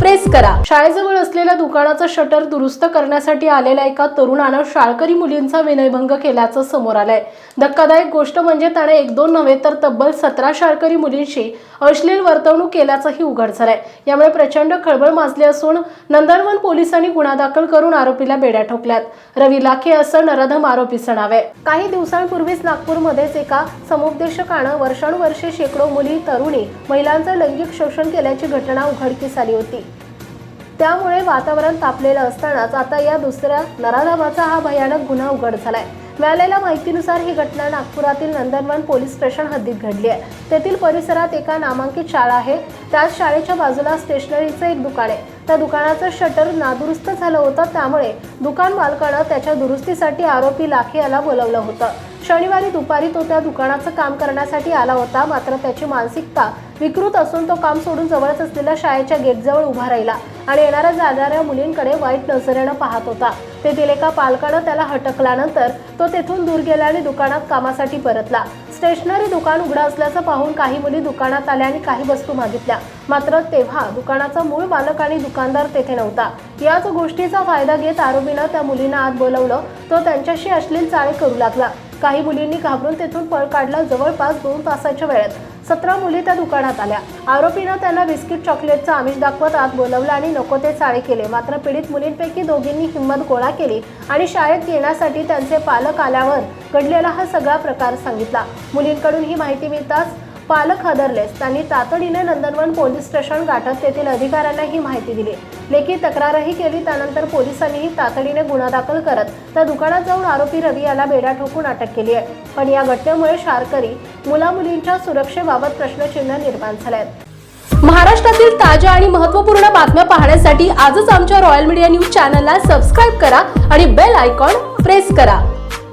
Press करा. शाळेजवळ असलेल्या दुकानाचं शटर दुरुस्त करण्यासाठी आलेल्या एका तरुणानं शाळकरी मुलींचा विनयभंग केल्याचं समोर आलंय. धक्कादायक गोष्ट म्हणजे त्याने एक दोन नव्हे तर तब्बल सतरा शाळकरी मुलींशी अश्लील वर्तवणूक केल्याचंही उघड झालंय. यामुळे प्रचंड खळबळ माजली असून नंदनवन पोलिसांनी गुन्हा दाखल करून आरोपीला बेड्या ठोकल्यात. रवी लाखे असं नरधम आरोपीचं नाव आहे. काही दिवसांपूर्वीच नागपूरमध्येच एका समुपदेशकानं वर्षानुवर्षे शेकडो मुली तरुणी महिलांचं लैंगिक शोषण केल्याची घटना उघडकीस आली होती. त्यामुळे वातावरण तापलेलं असतानाच आता या दुसऱ्या नराधाबाचा हा भयानक गुन्हा उघड झालाय. मिळालेल्या माहितीनुसार ही घटना नागपुरातील नंदनवन पोलीस स्टेशन हद्दीत घडली आहे. तेथील परिसरात एका नामांकित शाळा आहे. त्याच शाळेच्या बाजूला स्टेशनरीचं एक दुकान आहे. त्या दुकानाचं शटर नादुरुस्त झालं होतं. त्यामुळे दुकान मालकानं त्याच्या दुरुस्तीसाठी आरोपी लाखे याला बोलवलं होतं. शनिवारी दुपारी तो त्या दुकानाचं काम करण्यासाठी आला होता. मात्र त्याची मानसिकता विकृत असून तो काम सोडून जवळच असलेल्या शाळेच्या गेटजवळ उभा राहिला. आणि येणाऱ्या जाणाऱ्या मुलींकडे वाईट नजरेनं पाहत होता. तेथील एका पालकानं त्याला हटकल्यानंतर तो तेथून दूर गेला आणि दुकानात कामासाठी परतला. स्टेशनरी दुकान उघडं असल्याचं पाहून काही मुली दुकानात आल्या आणि काही वस्तू मागितल्या. मात्र तेव्हा दुकानाचा मूळ मालक आणि दुकानदार तेथे नव्हता. याच गोष्टीचा फायदा घेत आरोपीनं त्या मुलींना आत बोलवलं. तो त्यांच्याशी अश्लील चाळे करू लागला. काही मुलींनी घाबरून तेथून पळ काढला जवळपास दोन तासाच्या वेळेत. सतरा मुली त्या दुकानात आल्या. आरोपीनं त्यांना बिस्किट चॉकलेटचं आमिष दाखवत आत बोलवलं आणि नको ते चाळे केले. मात्र पीडित मुलींपैकी दोघींनी हिंमत गोळा केली आणि शाळेत येण्यासाठी त्यांचे पालक आल्यावर घडलेला हा सगळा प्रकार सांगितला. मुलींकडून ही माहिती मिळताच पालक हादरलेस. त्यांनी तातडीने नंदनवन पोलीस स्टेशन गाठत तेथील अधिकाऱ्यांना ही माहिती दिली. लेखी तक्रारही केली त्यानंतर पोलिसांनीही तातडीने गुन्हा दाखल करत त्या दुकानात जाऊन आरोपी रवी याला बेड्या ठोकून अटक केली आहे. पण या घटनेमुळे शारकरी मुलामुलींच्या सुरक्षेबाबत प्रश्नचिन्ह निर्माण झाले आहेत महाराष्ट्रातील ताज्या आणि महत्त्वपूर्ण बातम्या पाहण्यासाठी आजच आमच्या रॉयल मीडिया न्यूज चॅनलला सबस्क्राईब करा आणि बेल आयकॉन प्रेस करा.